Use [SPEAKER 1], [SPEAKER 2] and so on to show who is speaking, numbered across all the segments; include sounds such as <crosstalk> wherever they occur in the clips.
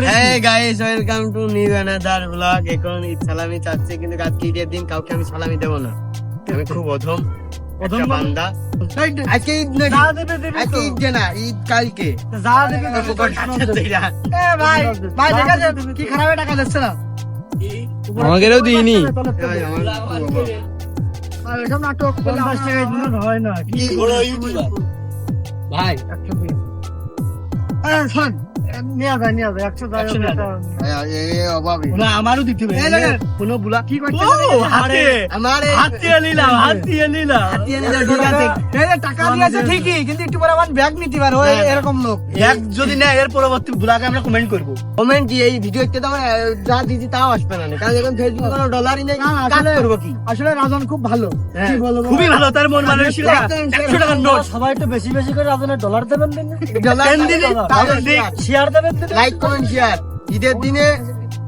[SPEAKER 1] করেছি
[SPEAKER 2] হ্যাঁ guys welcome to new another blog এখন ঈদ সালামি চাচ্ছে কিন্তু আজকে ঈদের দিন কাউকে আমি সালামি দেবো না। আমি খুব অধম
[SPEAKER 1] অধম মানে?
[SPEAKER 2] বান্দা। আজকে ঈদ
[SPEAKER 1] দেবে
[SPEAKER 2] আজকে ঈদ না ঈদ কালকে।
[SPEAKER 1] যা দেবে
[SPEAKER 2] টাকা।
[SPEAKER 1] এ ভাই ভাই দেখা কি খারাপ টাকা যাচ্ছে না।
[SPEAKER 2] আমাদেরও দিইনি।
[SPEAKER 1] আর এসব নাটক পঞ্চাশ টাকায় হয় না। কি
[SPEAKER 2] ভাই।
[SPEAKER 1] শোন, নিয়ে যায় নিয়ে যায় একশো টাকা
[SPEAKER 2] এ, এ, অভাবী।
[SPEAKER 3] না আমারও দিতে হবে।
[SPEAKER 2] কোনো বুলা
[SPEAKER 1] কি করছে?
[SPEAKER 3] হাতে
[SPEAKER 2] আমার। এই-
[SPEAKER 3] হাত দিয়ে নিলাম। হাত নিলাম
[SPEAKER 2] ঠিক আছে।
[SPEAKER 1] টাকা দিয়েছে ঠিকই কিন্তু একটু পরে আমার ব্যাগ নিতে পারে এরকম লোক।
[SPEAKER 3] এক যদি না এর পরবর্তী ব্লগে আমরা কমেন্ট করব।
[SPEAKER 2] কমেন্ট দিয়ে এই ভিডিওতে তো যা দিদি তাও আসবে না। কারণ এখন ফেসবুকে কোনো ডলারই নেই
[SPEAKER 1] না, না,
[SPEAKER 2] কাজ
[SPEAKER 1] আসলে-
[SPEAKER 2] কি?
[SPEAKER 1] আসলে রাজন খুব ভালো।
[SPEAKER 2] হ্যাঁ।
[SPEAKER 1] কি বলব?
[SPEAKER 3] খুবই ভালো তার মন মানসিকতা। একশো টাকার নোট
[SPEAKER 1] সবাই একটু বেশি বেশি করে রাজনের ডলার দেবেন দিন।
[SPEAKER 2] ডলার?
[SPEAKER 1] শেয়ার দেবেন
[SPEAKER 2] লাইক কমেন্ট শেয়ার ঈদের দিনে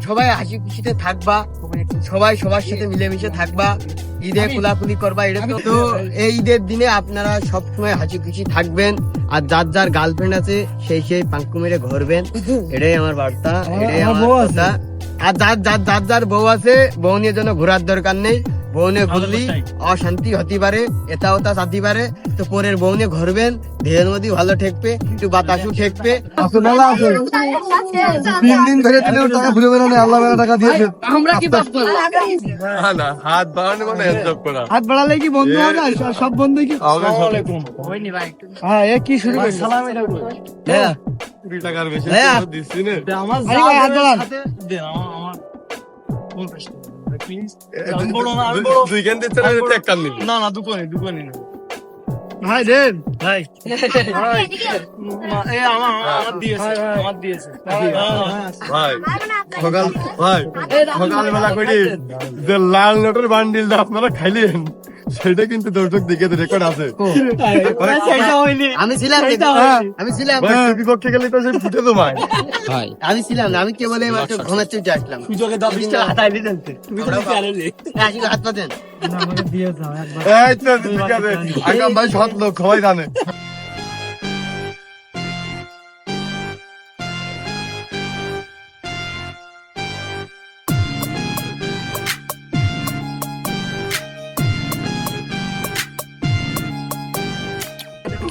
[SPEAKER 2] সবাই হাসি খুশিতে থাকবা সবাই সবার সাথে মিলেমিশে থাকবা ঈদে কোলাকুলি করবা এটা তো- এই ঈদের দিনে আপনারা সব সময় হাসি খুশি থাকবেন আর যার যার গার্লফ্রেন্ড আছে সেই সেই পাঙ্কু মেরে ঘরবেন। এটাই আমার বার্তা এটাই
[SPEAKER 1] আমার বউ
[SPEAKER 2] কথা। আর যার যার যার যার বউ আছে বউ নিয়ে যেন ঘোরার দরকার নেই বউ নিয়ে ঘুরলি অশান্তি হতে পারে এটা ওটা চাতে পারে তো পরের বউ নিয়ে ঘুরবেন দেহের মধ্যে ভালো ঠেকবে একটু বাতাসও ঠেকবে।
[SPEAKER 4] তিন দিন ধরে তিনি টাকা ঘুরে বেড়ানো আল্লাহ টাকা দিয়েছে।
[SPEAKER 5] আমরা কি পাপ
[SPEAKER 4] না না হাত বাড়ানো মানে হেল্প করা।
[SPEAKER 1] হাত বাড়ালে কি বন্ধু হবে সব- বন্ধু কি
[SPEAKER 5] হয়নি ভাই। একটু
[SPEAKER 1] হ্যাঁ এ কি শুরু করছে সালাম এটা
[SPEAKER 2] হ্যাঁ।
[SPEAKER 4] টাকার বেশি
[SPEAKER 2] হ্যাঁ।
[SPEAKER 4] না।
[SPEAKER 3] আমার
[SPEAKER 1] হাত বাড়ান।
[SPEAKER 3] দেন আমার আমার পঞ্চাশ please। আমি বড় না আমি বড়
[SPEAKER 4] দুই এক কান নিবি
[SPEAKER 3] না না দুকানে দুকানে না
[SPEAKER 1] ভাই দেন
[SPEAKER 3] ভাই এ আমার আমার দিয়েছে আমার দিয়েছে
[SPEAKER 4] ভাই সকাল ভাই সকালবেলা করে যে লাল নোটের বান্ডিলটা আপনারা খাইলেন সেটা কিন্তু দর্শক দিকে রেকর্ড আছে।
[SPEAKER 2] আমি ছিলাম। আমি ছিলাম।
[SPEAKER 4] বিপক্ষে গেলে তো সেই ফুটে তোমায়।
[SPEAKER 2] আমি ছিলাম না আমি কেবল এই মাত্র ঘুমাতে উঠে আসলাম।
[SPEAKER 3] সুযোগে দশ বিশ টাকা হাতাই দিতেন তুমি তো
[SPEAKER 2] হ্যাঁ, আসলে হাত
[SPEAKER 1] একবার।
[SPEAKER 4] এই তো ঠিক আছে। আগাম ভাই সৎ লোক সবাই জানে।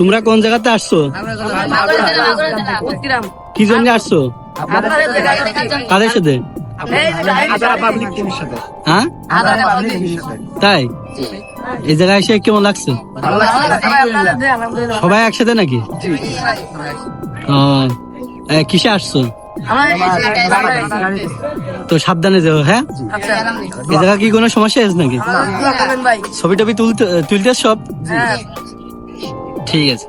[SPEAKER 3] তোমরা কোন জায়গাতে আসছো? কি জন্য আসছো? কাদের সাথে? হ্যাঁ? তাই? এই জায়গায় এসে কেমন লাগছে? সবাই একসাথে নাকি? কিসে আসছো? তো সাবধানে যাও হ্যাঁ? এই জায়গা কি কোনো সমস্যা আছে নাকি? ছবি টবি তুলতে তুলতে সব?
[SPEAKER 5] হ্যাঁ।
[SPEAKER 3] ঠিক আছে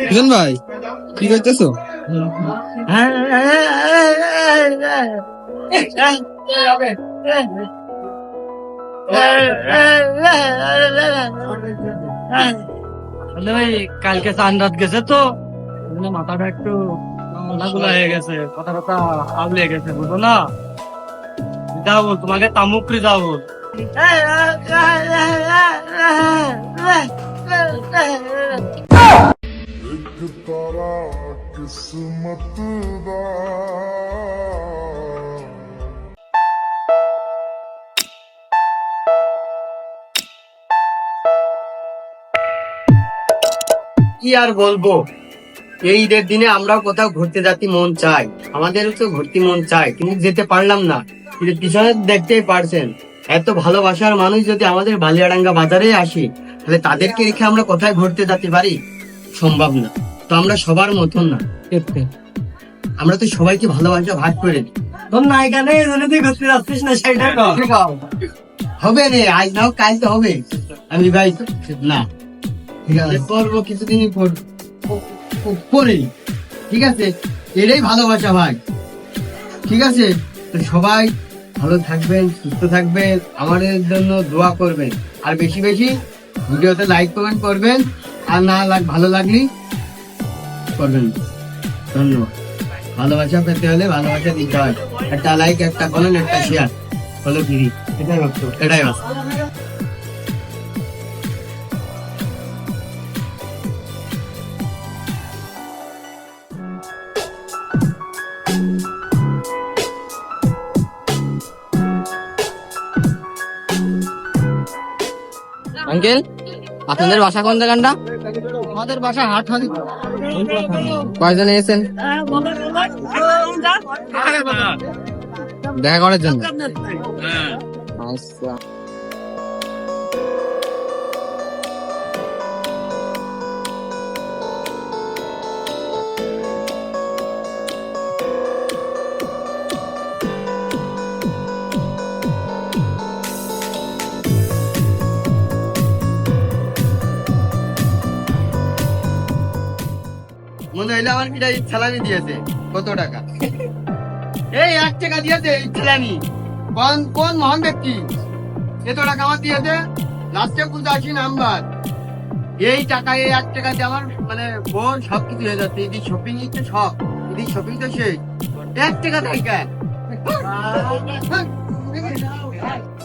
[SPEAKER 4] কিষণ ভাই কি করতেছো
[SPEAKER 1] ভাই কালকে চান রাত গেছে তো মাথাটা একটু হয়ে গেছে কথা কথা আউলে গেছে বুঝো না যাব তোমাকে তামুকরি
[SPEAKER 6] যাব
[SPEAKER 2] কি আর বলব? এই ঈদের দিনে আমরাও কোথাও ঘুরতে যাতে মন চাই আমাদেরও তো ঘুরতে মন চাই কিন্তু যেতে পারলাম না। কিন্তু পিছনে দেখতেই পারছেন, এত ভালোবাসার মানুষ যদি আমাদের বালিয়াডাঙ্গা বাজারে আসে তাহলে তাদেরকে রেখে আমরা কোথায় ঘুরতে যেতে পারি? সম্ভব না। তো আমরা সবার মতন না। আমরা তো সবাইকে ভালোবাসা ভাগ করে দিই
[SPEAKER 1] তোর না এখানে এখানে তুই ঘুরতে যাচ্ছিস না সেটা <laughs>
[SPEAKER 2] হবে রে আজ নাও কাল তো হবে। আমি ভাই না। ঠিক আছে। করব কিছুদিনই পরে ঠিক আছে? এটাই ভালোবাসা ভাই ঠিক আছে? তো সবাই ভালো থাকবেন সুস্থ থাকবেন। আমাদের জন্য দোয়া করবেন। আর বেশি বেশি ভিডিওতে লাইক কমেন্ট করবেন। আর না লাগ ভালো লাগলি করবেন। ধন্যবাদ। ভালোবাসা পেতে হলে ভালোবাসা দিতে হয়। একটা লাইক একটা কমেন্ট একটা শেয়ার হলো ফিরি এটাই ভাবছ? এটাই ভাবছ।
[SPEAKER 5] আঙ্কেল? আপনাদের বাসা কোন জায়গাটা?
[SPEAKER 2] আমাদের বাসা হাট হাজি
[SPEAKER 5] কয়জন এসেছেন? দেখা করার জন্য। আচ্ছা।
[SPEAKER 2] মনে আমার সালামি দিয়েছে। কত টাকা? এই এক টাকা দিয়েছে সালামি কোন কোন মহান ব্যক্তি এত টাকা আমার দিয়েছে? লাস্টে পঁচাশি নাম্বার। এই টাকা এই এক টাকা দিয়ে আমার মানে বোন সব কিছু হয়ে যাচ্ছে। এদিক শপিং তো সব এদিক শপিং তো শেষ। এক টাকা থেকে <laughs>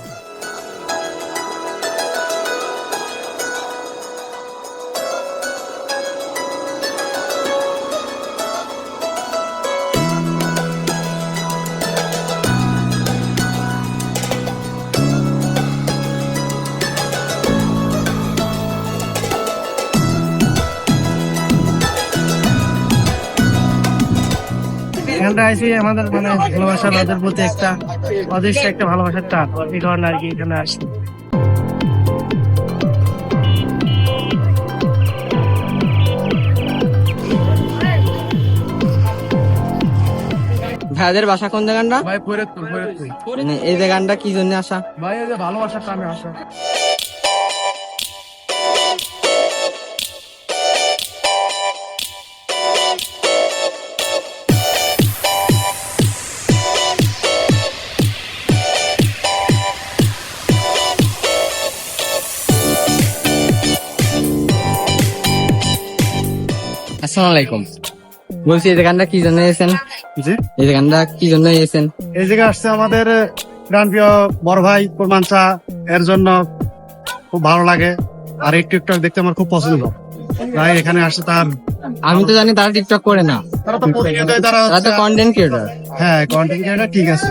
[SPEAKER 7] এখানটা আসি আমাদের মানে ভালোবাসা ওদের প্রতি একটা অদৃশ্য একটা ভালোবাসার টান। এই কারণে আর কি এখানে আসি
[SPEAKER 5] ভাইদের বাসা কোন জায়গাটা?
[SPEAKER 3] ভাই ফরিদপুর ফরিদপুর।
[SPEAKER 5] মানে এই জায়গাটা কি জন্য আসা?
[SPEAKER 3] ভাই এই যে ভালোবাসার টানে আসা।
[SPEAKER 5] আসসালামু আলাইকুম। বলছি এই জায়গাটা কি জন্য এসেছেন?
[SPEAKER 7] জি?
[SPEAKER 5] এই জায়গাটা কি জন্য এসেছেন?
[SPEAKER 7] এই জায়গায় আসছে আমাদের প্রাণপ্রিয় বড় ভাই কোরবান চা এর জন্য খুব ভালো লাগে। আর এই টিকটক দেখতে আমার খুব পছন্দ। তাই এখানে আসছে তার
[SPEAKER 5] আমি তো জানি তারা টিকটক করে না।
[SPEAKER 7] তারা তো তারা
[SPEAKER 5] তারা তো কন্টেন্ট ক্রিয়েটর
[SPEAKER 7] হ্যাঁ কন্টেন্ট ক্রিয়েটার ঠিক আছে।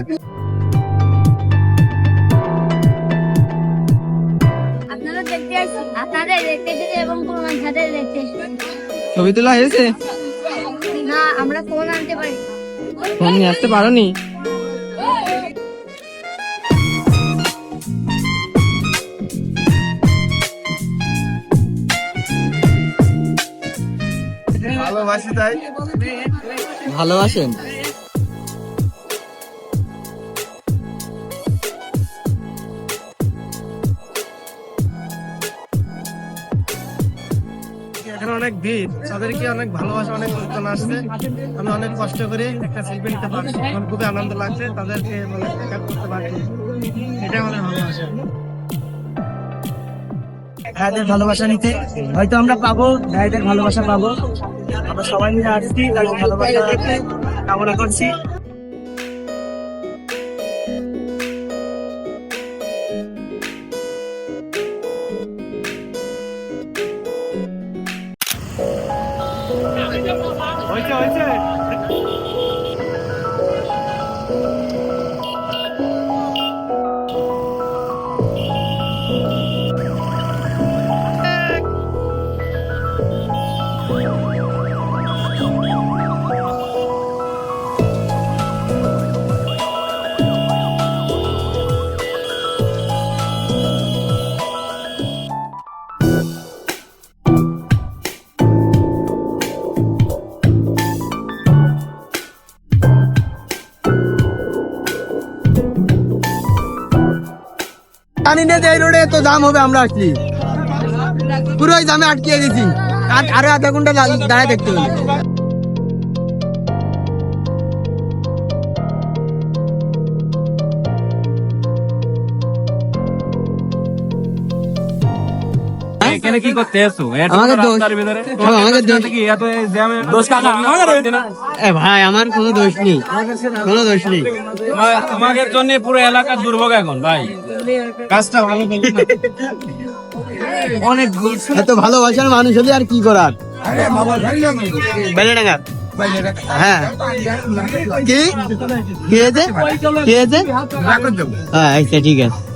[SPEAKER 5] ছবি তোলা হয়েছে
[SPEAKER 8] না আমরা ফোন আনতে পারি।
[SPEAKER 5] ফোন নিয়ে আসতে পারোনি?
[SPEAKER 9] ভালোবাসি তাই।
[SPEAKER 5] ভালোবাসেন?
[SPEAKER 7] অনেক ভিড়, তাদেরকে অনেক ভালোবাসা, অনেক লোকজন আসছে। আমি অনেক কষ্ট করে একটা সেলফি নিতে পারছি। আমার খুবই আনন্দ লাগছে, তাদেরকে মানে দেখা করতে পারছি। এটা আমাদের ভালোবাসা। ভাইদের ভালোবাসা নিতে হয়তো আমরা পাবো, ভাইদের ভালোবাসা পাবো। আমরা সবাই মিলে আসছি, তাদের ভালোবাসা কামনা করছি। হয়েছে হয়েছে।
[SPEAKER 2] জানি না যে এই রোডে এত জাম হবে, আমরা আসছি। পুরো জামে আটকিয়ে গেছি। আর আরও আধা ঘণ্টা দাঁড়ায় দেখতে হবে।
[SPEAKER 3] এখানে কি করতে এসো
[SPEAKER 2] আমাকে দোষ হ্যাঁ, আমাকে দোষ
[SPEAKER 3] দোষ কাকা
[SPEAKER 2] এ ভাই আমার কোনো দোষ নেই। কোনো দোষ নেই।
[SPEAKER 3] তোমাদের জন্য পুরো এলাকার দুর্ভোগ এখন ভাই। কাজটা ভালো অনেক
[SPEAKER 2] এত ভালোবাসার মানুষ হলে আর কি করার? বেলেডাঙ্গা। হ্যাঁ। কি? কি হয়েছে? কি হয়েছে? হ্যাঁ আচ্ছা ঠিক আছে।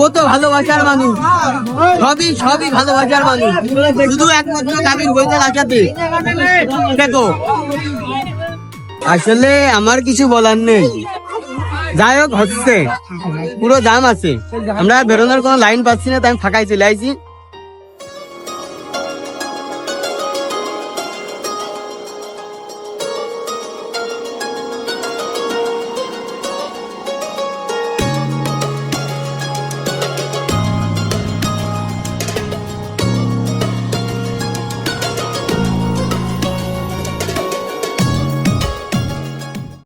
[SPEAKER 2] কত ভালোবাসার মানুষ। সবই সবই ভালোবাসার মানুষ। শুধু একমাত্র দাবি বইতে লাগাতে দেখো। আসলে আমার কিছু বলার নেই। যাই হোক, হচ্ছে। পুরো দাম আছে। আমরা বেরোনোর কোনো লাইন পাচ্ছি না, তাই আমি ফাঁকাই চলে আইছি।